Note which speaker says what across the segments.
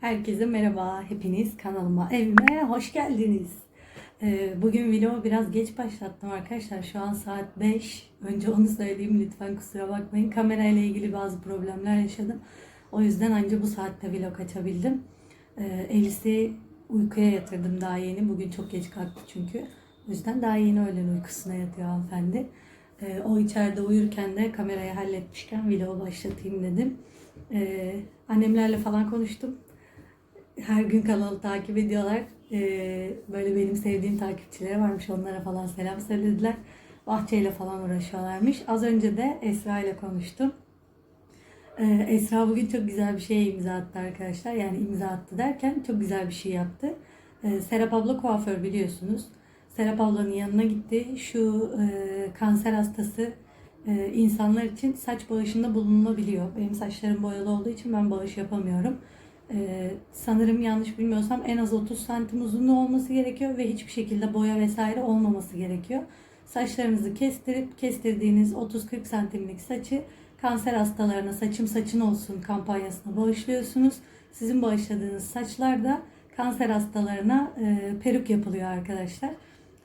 Speaker 1: Herkese merhaba. Hepiniz kanalıma, evime hoş geldiniz. Ee, bugün vlogu biraz geç başlattım arkadaşlar. Şu an saat 5. Önce onu söyleyeyim lütfen kusura bakmayın. Kamerayla ilgili bazı problemler yaşadım. O yüzden anca bu saatte vlog açabildim. Ee, Elis'i uykuya yatırdım daha yeni. Bugün çok geç kalktı çünkü. O yüzden daha yeni öğlen uykusuna yatıyor hanımefendi. Ee, o içeride uyurken de kamerayı halletmişken vlogu başlatayım dedim. Annemlerle falan konuştum her gün kanalı takip ediyorlar. Ee, böyle benim sevdiğim takipçileri varmış. Onlara falan selam söylediler. Bahçeyle falan uğraşıyorlarmış. Az önce de Esra ile konuştum. Ee, Esra bugün çok güzel bir şeye imza attı arkadaşlar. Yani imza attı derken çok güzel bir şey yaptı. Ee, Serap abla kuaför biliyorsunuz. Serap ablanın yanına gitti. Şu e, kanser hastası e, insanlar için saç bağışında bulunulabiliyor. Benim saçlarım boyalı olduğu için ben bağış yapamıyorum. Ee, sanırım yanlış bilmiyorsam en az 30 santim uzunluğu olması gerekiyor ve hiçbir şekilde boya vesaire olmaması gerekiyor. Saçlarınızı kestirip kestirdiğiniz 30-40 santimlik saçı kanser hastalarına saçım saçın olsun kampanyasına bağışlıyorsunuz. Sizin bağışladığınız saçlar da kanser hastalarına e, peruk yapılıyor arkadaşlar.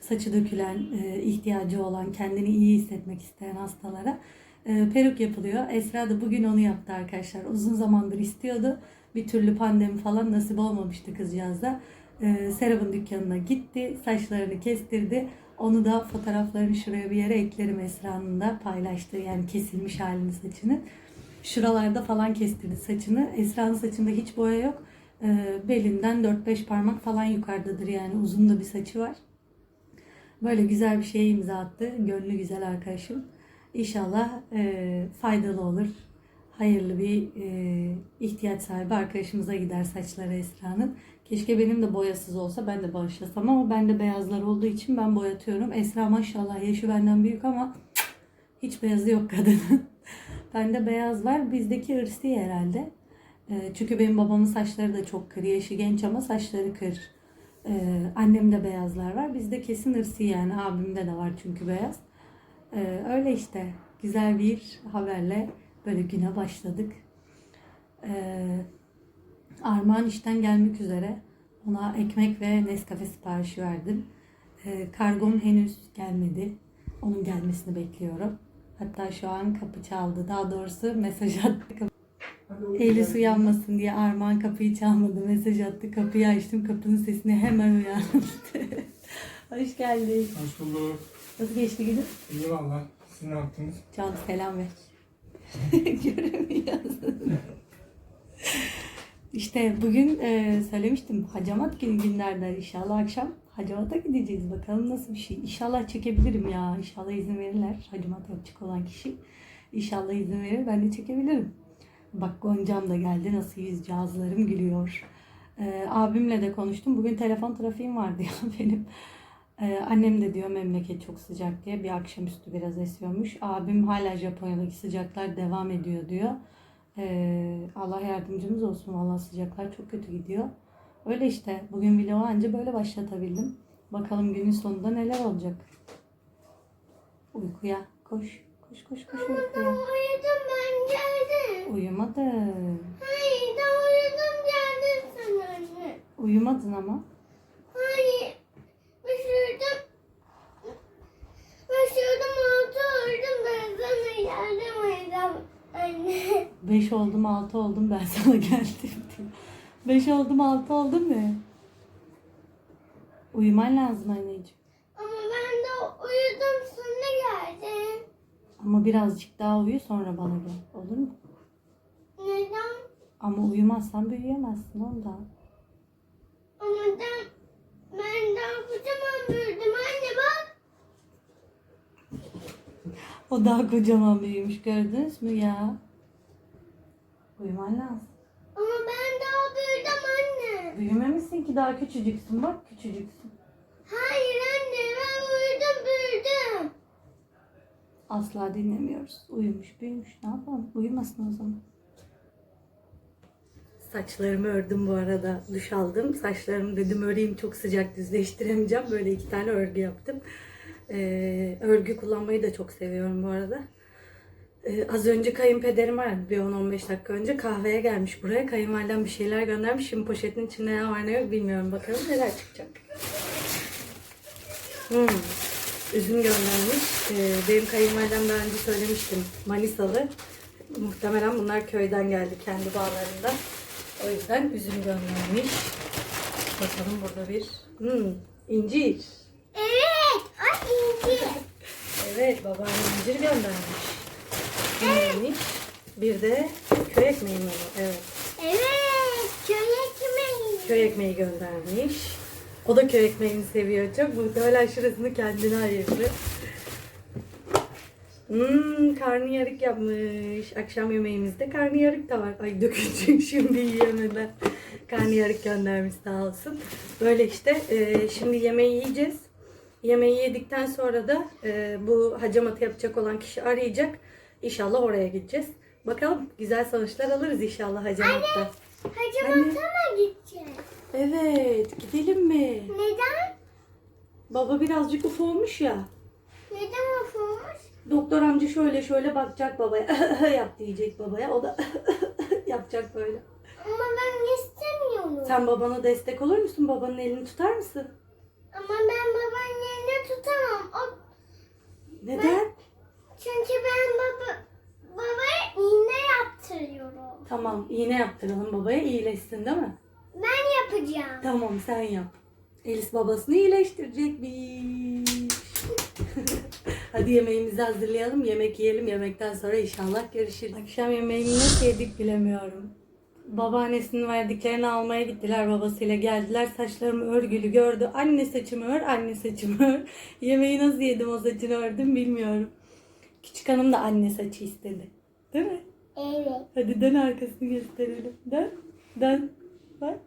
Speaker 1: Saçı dökülen, e, ihtiyacı olan, kendini iyi hissetmek isteyen hastalara e, peruk yapılıyor. Esra da bugün onu yaptı arkadaşlar. Uzun zamandır istiyordu. Bir türlü pandemi falan nasip olmamıştı kızcağız da. E, Serap'ın dükkanına gitti. Saçlarını kestirdi. Onu da fotoğraflarını şuraya bir yere eklerim Esra'nın da paylaştığı yani kesilmiş halini saçını. Şuralarda falan kestirdi saçını. Esra'nın saçında hiç boya yok. E, belinden 4-5 parmak falan yukarıdadır yani uzun da bir saçı var. Böyle güzel bir şeye imza attı. Gönlü güzel arkadaşım. İnşallah e, faydalı olur. Hayırlı bir e, ihtiyaç sahibi arkadaşımıza gider saçları Esra'nın. Keşke benim de boyasız olsa ben de bağışlasam ama bende beyazlar olduğu için ben boyatıyorum. Esra maşallah yaşı benden büyük ama hiç beyazı yok kadının. bende beyaz var. Bizdeki ırsi herhalde. E, çünkü benim babamın saçları da çok kır. Yaşı genç ama saçları kır. Ee, annemde beyazlar var. Bizde kesin ırsi yani. Abimde de var çünkü beyaz. Ee, öyle işte. Güzel bir haberle böyle güne başladık. Ee, Armağan işten gelmek üzere. Ona ekmek ve Nescafe siparişi verdim. Ee, kargom henüz gelmedi. Onun gelmesini bekliyorum. Hatta şu an kapı çaldı. Daha doğrusu mesaj attı. Elis uyanmasın diye Armağan kapıyı çalmadı. Mesaj attı. Kapıyı açtım. Kapının sesine hemen uyandı. Hoş geldin.
Speaker 2: Hoş bulduk.
Speaker 1: Nasıl geçti günün?
Speaker 2: İyi valla. Siz ne yaptınız?
Speaker 1: Can selam ver. Göremiyoruz. işte bugün e, söylemiştim hacamat günü günlerden inşallah akşam hacamata gideceğiz bakalım nasıl bir şey. İnşallah çekebilirim ya. İnşallah izin verirler. Hacamat yapacak olan kişi. İnşallah izin verir ben de çekebilirim. Bak Goncam da geldi. Nasıl yüzcağızlarım gülüyor. Ee, abimle de konuştum. Bugün telefon trafiğim vardı ya benim. Ee, annem de diyor memleket çok sıcak diye. Bir akşamüstü biraz esiyormuş. Abim hala Japonya'daki sıcaklar devam ediyor diyor. Ee, Allah yardımcımız olsun. Valla sıcaklar çok kötü gidiyor. Öyle işte. Bugün vlogu anca böyle başlatabildim. Bakalım günün sonunda neler olacak. Uykuya koş. Koş koş koş uykuya.
Speaker 3: Uyudum ben geldim.
Speaker 1: Uyumadın.
Speaker 3: Hayır da uyudum geldim sen anne.
Speaker 1: Uyumadın ama.
Speaker 3: Hayır. Üşürdüm. Üşürdüm altı uyudum ben sana geldim uyudum. Anne.
Speaker 1: Beş oldum altı oldum ben sana geldim diyor. Beş oldum altı oldum mu? Uyuman lazım anneciğim.
Speaker 3: Ama ben de uyudum sonra geldim.
Speaker 1: Ama birazcık daha uyu sonra bana gel. Olur mu?
Speaker 3: Neden?
Speaker 1: Ama uyumazsan büyüyemezsin ondan.
Speaker 3: Ama ben, ben daha kocaman büyüdüm anne bak.
Speaker 1: O daha kocaman büyümüş gördünüz mü ya? Uyuman lazım.
Speaker 3: Ama ben daha büyüdüm anne.
Speaker 1: Büyümemişsin ki daha küçücüksün bak küçücüksün.
Speaker 3: Hayır anne ben uyudum büyüdüm.
Speaker 1: Asla dinlemiyoruz. Uyumuş büyümüş ne yapalım? Uyumasın o zaman. Saçlarımı ördüm bu arada. Duş aldım. Saçlarımı dedim öreyim çok sıcak düzleştiremeyeceğim. Böyle iki tane örgü yaptım. Ee, örgü kullanmayı da çok seviyorum bu arada. Ee, az önce kayınpederim var bir 10-15 dakika önce kahveye gelmiş buraya. Kayınvalidem bir şeyler göndermiş. Şimdi poşetin içinde ne var ne yok bilmiyorum. Bakalım neler çıkacak. Hmm. Üzüm göndermiş. Ee, benim kayınvalidem daha önce söylemiştim. Manisalı. Muhtemelen bunlar köyden geldi kendi bağlarında. O yüzden üzüm göndermiş. Bakalım burada bir hmm, incir.
Speaker 3: Evet.
Speaker 1: Evet babaanne incir göndermiş. Neymiş? Bir de köy ekmeği mi bu? Evet.
Speaker 3: Evet. Köy ekmeği.
Speaker 1: Köy ekmeği göndermiş. O da köy ekmeğini seviyor çok. Muhtemelen şurasını kendine ayırdı. Hmm, karnıyarık yapmış. Akşam yemeğimizde karnıyarık da var. Ay dökülecek şimdi yiyemeden. Karnıyarık göndermiş sağ olsun. Böyle işte e, şimdi yemeği yiyeceğiz. Yemeği yedikten sonra da e, bu hacamatı yapacak olan kişi arayacak. İnşallah oraya gideceğiz. Bakalım güzel sonuçlar alırız inşallah hacamatta.
Speaker 3: Hacı mı gideceğiz?
Speaker 1: Evet gidelim mi?
Speaker 3: Neden?
Speaker 1: Baba birazcık uf olmuş ya.
Speaker 3: Neden ufumuş?
Speaker 1: Doktor amca şöyle şöyle bakacak babaya. Yap diyecek babaya. O da yapacak böyle.
Speaker 3: Ama ben istemiyorum.
Speaker 1: Sen babana destek olur musun? Babanın elini tutar mısın?
Speaker 3: Ama ben tutamam. O,
Speaker 1: Neden?
Speaker 3: çünkü ben baba babaya iğne yaptırıyorum.
Speaker 1: Tamam iğne yaptıralım babaya iyileşsin değil mi?
Speaker 3: Ben yapacağım.
Speaker 1: Tamam sen yap. Elis babasını iyileştirecekmiş. Hadi yemeğimizi hazırlayalım. Yemek yiyelim. Yemekten sonra inşallah görüşürüz. Akşam yemeğini nasıl yedik bilemiyorum. Babaannesinin verdiklerini almaya gittiler babasıyla geldiler. Saçlarımı örgülü gördü. Anne saçımı ör, anne saçımı ör. Yemeği nasıl yedim o saçını ördüm bilmiyorum. Küçük hanım da anne saçı istedi. Değil mi?
Speaker 3: Evet.
Speaker 1: Hadi dön arkasını gösterelim. Dön. Dön. Bak.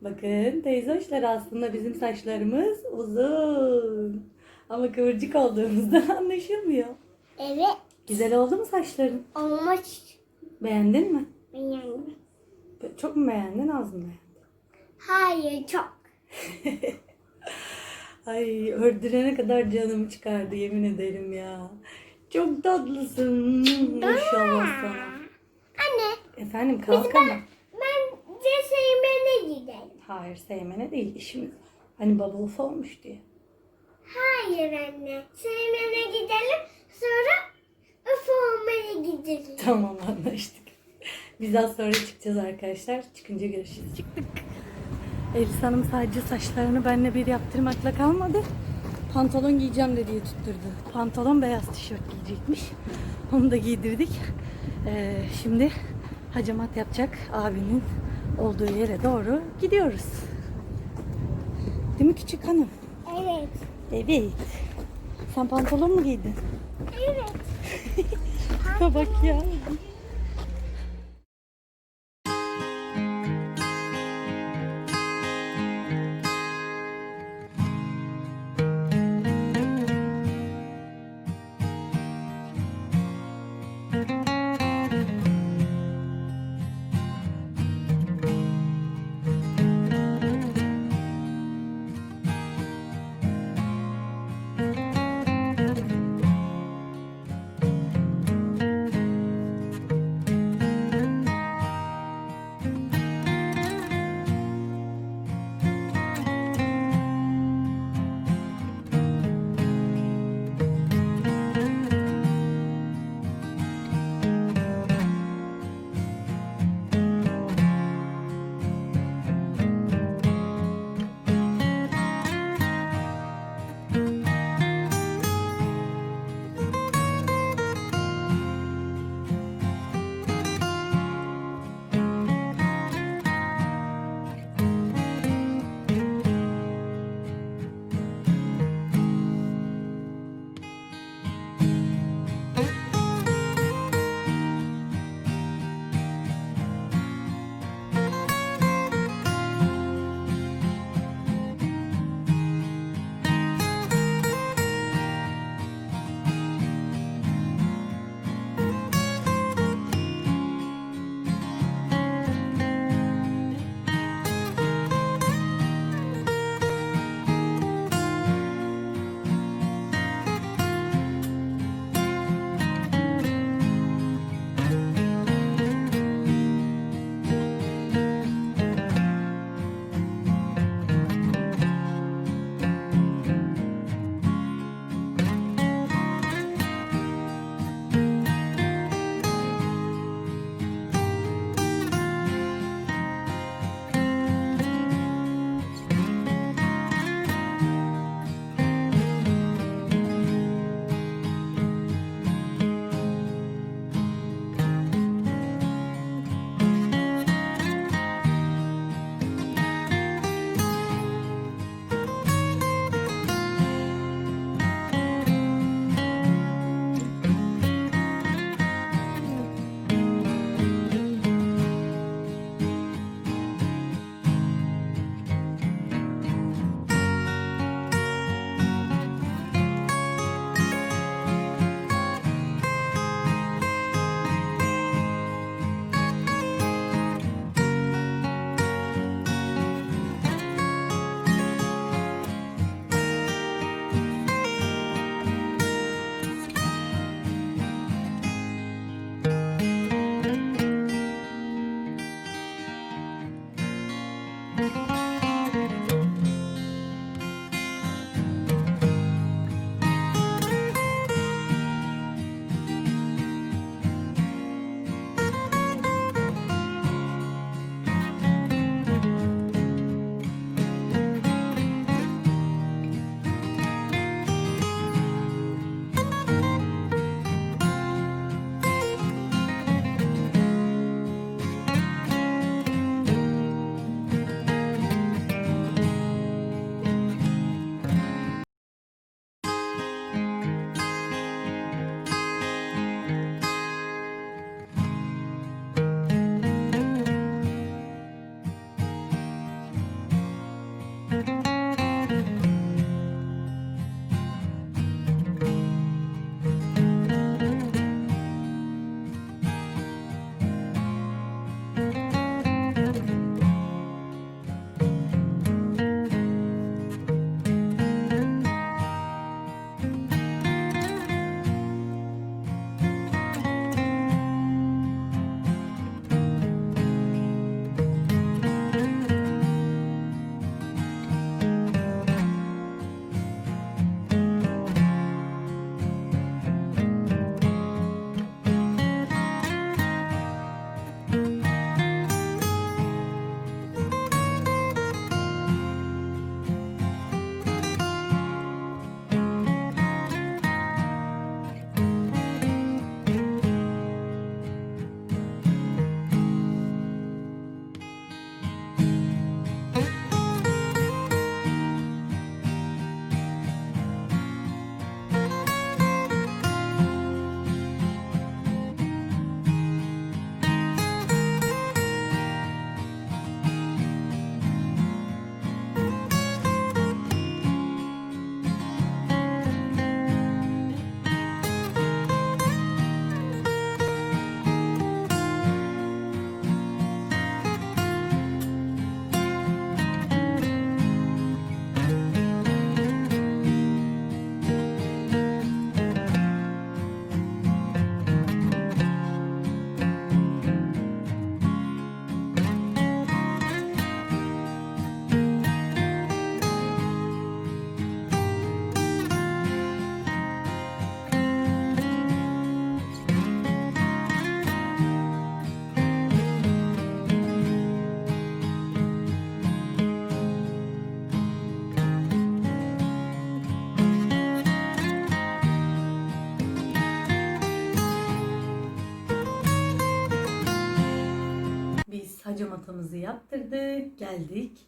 Speaker 1: Bakın teyze hoşlar aslında bizim saçlarımız uzun. Ama kıvırcık olduğumuzdan anlaşılmıyor.
Speaker 3: Evet.
Speaker 1: Güzel oldu mu saçların?
Speaker 3: Olmuş.
Speaker 1: Beğendin mi?
Speaker 3: Beğendim.
Speaker 1: Çok mu beğendin az mı beğendin?
Speaker 3: Hayır çok.
Speaker 1: Ay ördürene kadar canımı çıkardı yemin ederim ya. Çok tatlısın. Maşallah sana.
Speaker 3: Anne
Speaker 1: Efendim kalk ama.
Speaker 3: bence Seymen'e gidelim.
Speaker 1: Hayır sevmene değil işimiz var. Hani baba uf olmuş diye.
Speaker 3: Hayır anne. Seymen'e gidelim sonra Öf olmaya gideriz.
Speaker 1: Tamam anlaştık. Biz az sonra çıkacağız arkadaşlar. Çıkınca görüşürüz. Çıktık. Elis Hanım sadece saçlarını benimle bir yaptırmakla kalmadı. Pantolon giyeceğim de diye tutturdu. Pantolon beyaz tişört giyecekmiş. Onu da giydirdik. Ee, şimdi hacamat yapacak abinin olduğu yere doğru gidiyoruz. Değil mi küçük hanım?
Speaker 3: Evet.
Speaker 1: Evet. Sen pantolon mu giydin?
Speaker 3: Evet.
Speaker 1: Bak ya. Hacamatımızı yaptırdık, geldik.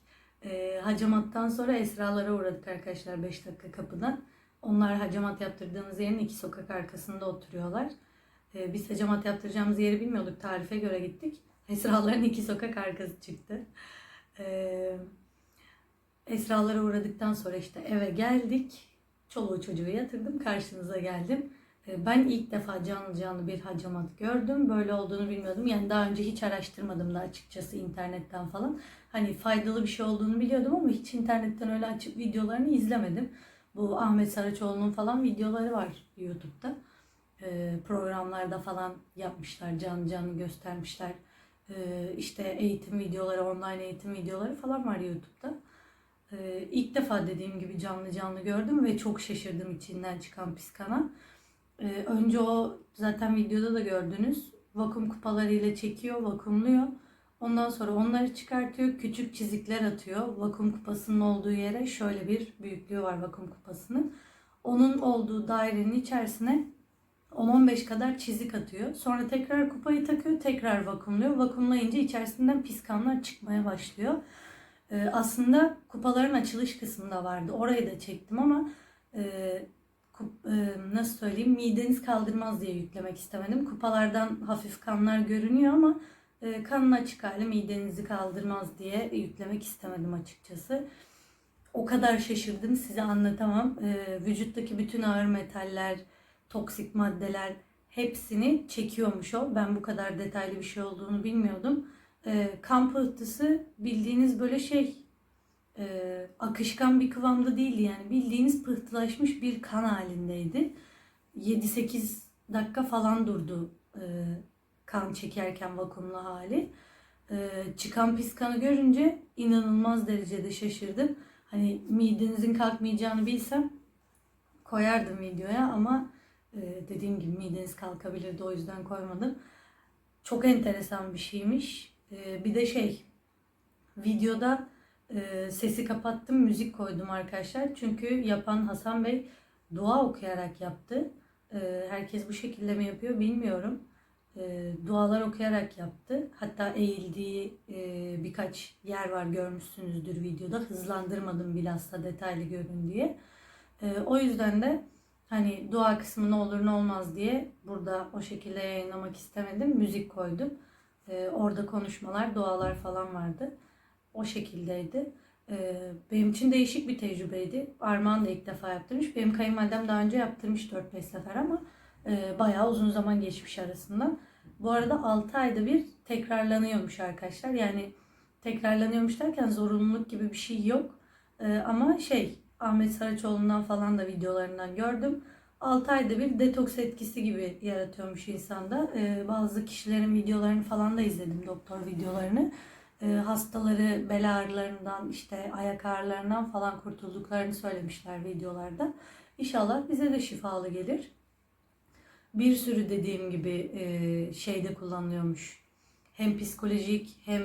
Speaker 1: Ee, hacamattan sonra Esralara uğradık arkadaşlar 5 dakika kapıdan. Onlar hacamat yaptırdığımız yerin iki sokak arkasında oturuyorlar. Ee, biz hacamat yaptıracağımız yeri bilmiyorduk. Tarife göre gittik. Esraların iki sokak arkası çıktı. Ee, Esralara uğradıktan sonra işte eve geldik. Çoluğu çocuğu yatırdım. Karşınıza geldim. Ee, Ben ilk defa canlı canlı bir hacamat gördüm. Böyle olduğunu bilmiyordum. Yani daha önce hiç araştırmadım da açıkçası internetten falan. Hani faydalı bir şey olduğunu biliyordum ama hiç internetten öyle açıp videolarını izlemedim. Bu Ahmet Saraçoğlu'nun falan videoları var YouTube'da. Ee, programlarda falan yapmışlar, canlı canlı göstermişler. Ee, işte eğitim videoları, online eğitim videoları falan var YouTube'da. İlk defa dediğim gibi canlı canlı gördüm ve çok şaşırdım içinden çıkan piskana. Ee, önce o zaten videoda da gördünüz. Vakum kupalarıyla çekiyor, vakumluyor. Ondan sonra onları çıkartıyor, küçük çizikler atıyor. Vakum kupasının olduğu yere şöyle bir büyüklüğü var vakum kupasının. Onun olduğu dairenin içerisine 10-15 kadar çizik atıyor. Sonra tekrar kupayı takıyor, tekrar vakumluyor. Vakumlayınca içerisinden piskanlar çıkmaya başlıyor. Ee, aslında kupaların açılış kısmında vardı. Orayı da çektim ama e, e, nasıl söyleyeyim mideniz kaldırmaz diye yüklemek istemedim. Kupalardan hafif kanlar görünüyor ama e, kanın açık hali midenizi kaldırmaz diye yüklemek istemedim açıkçası. O kadar şaşırdım size anlatamam. E, vücuttaki bütün ağır metaller, toksik maddeler hepsini çekiyormuş o. Ben bu kadar detaylı bir şey olduğunu bilmiyordum. E, kan pıhtısı bildiğiniz böyle şey e, akışkan bir kıvamda değildi yani bildiğiniz pıhtılaşmış bir kan halindeydi. 7-8 dakika falan durdu e, kan çekerken vakumlu hali. Ee, çıkan pis kanı görünce inanılmaz derecede şaşırdım. Hani midenizin kalkmayacağını bilsem koyardım videoya ama e, dediğim gibi mideniz kalkabilirdi o yüzden koymadım. Çok enteresan bir şeymiş. Ee, bir de şey videoda e, sesi kapattım müzik koydum arkadaşlar. Çünkü yapan Hasan Bey dua okuyarak yaptı. Ee, herkes bu şekilde mi yapıyor bilmiyorum. Ee, dualar okuyarak yaptı. Hatta eğildiği e, birkaç yer var görmüşsünüzdür videoda. Hızlandırmadım bilhassa detaylı görün diye. Ee, o yüzden de hani dua kısmı ne olur ne olmaz diye burada o şekilde yayınlamak istemedim. Müzik koydum. Ee, orada konuşmalar, dualar falan vardı. O şekildeydi. Ee, benim için değişik bir tecrübeydi. Armağan da ilk defa yaptırmış. Benim kayınvalidem daha önce yaptırmış 4-5 sefer ama e, bayağı uzun zaman geçmiş arasından. Bu arada 6 ayda bir tekrarlanıyormuş arkadaşlar. Yani tekrarlanıyormuş derken zorunluluk gibi bir şey yok. Ee, ama şey Ahmet Saraçoğlu'ndan falan da videolarından gördüm. 6 ayda bir detoks etkisi gibi yaratıyormuş insanda. Ee, bazı kişilerin videolarını falan da izledim doktor videolarını. Ee, hastaları bel ağrılarından işte ayak ağrılarından falan kurtulduklarını söylemişler videolarda. İnşallah bize de şifalı gelir. Bir sürü dediğim gibi e, şeyde kullanılıyormuş. Hem psikolojik hem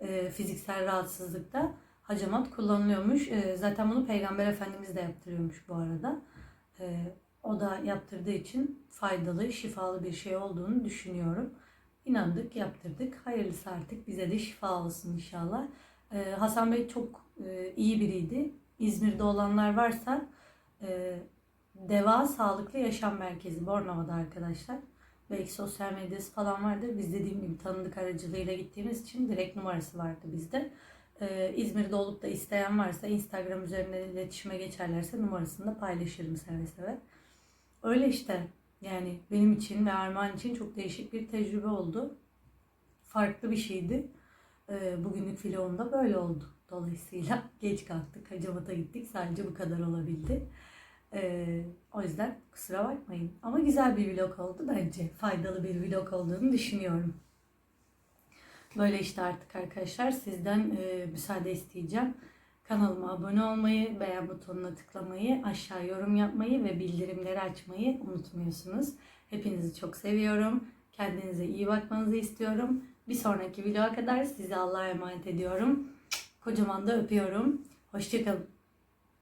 Speaker 1: e, fiziksel rahatsızlıkta hacamat kullanılıyormuş. E, zaten bunu Peygamber Efendimiz de yaptırıyormuş bu arada. O da yaptırdığı için faydalı, şifalı bir şey olduğunu düşünüyorum. İnandık, yaptırdık. Hayırlısı artık bize de şifa olsun inşallah. E, Hasan Bey çok e, iyi biriydi. İzmir'de olanlar varsa e, Deva Sağlıklı Yaşam Merkezi Bornova'da arkadaşlar. Belki sosyal medyası falan vardır. Biz dediğim gibi tanıdık aracılığıyla gittiğimiz için direkt numarası vardı bizde. Ee, İzmir'de olup da isteyen varsa Instagram üzerinden iletişime geçerlerse numarasını da paylaşırım seve seve. Öyle işte yani benim için ve Armağan için çok değişik bir tecrübe oldu. Farklı bir şeydi. Ee, bugünlük böyle oldu. Dolayısıyla geç kalktık. Hacamat'a gittik. Sadece bu kadar olabildi. Ee, o yüzden kusura bakmayın. Ama güzel bir vlog oldu bence. Faydalı bir vlog olduğunu düşünüyorum. Böyle işte artık arkadaşlar sizden e, müsaade isteyeceğim. Kanalıma abone olmayı, beğen butonuna tıklamayı, aşağı yorum yapmayı ve bildirimleri açmayı unutmuyorsunuz. Hepinizi çok seviyorum. Kendinize iyi bakmanızı istiyorum. Bir sonraki vloga kadar sizi Allah'a emanet ediyorum. Kocaman da öpüyorum. Hoşçakalın.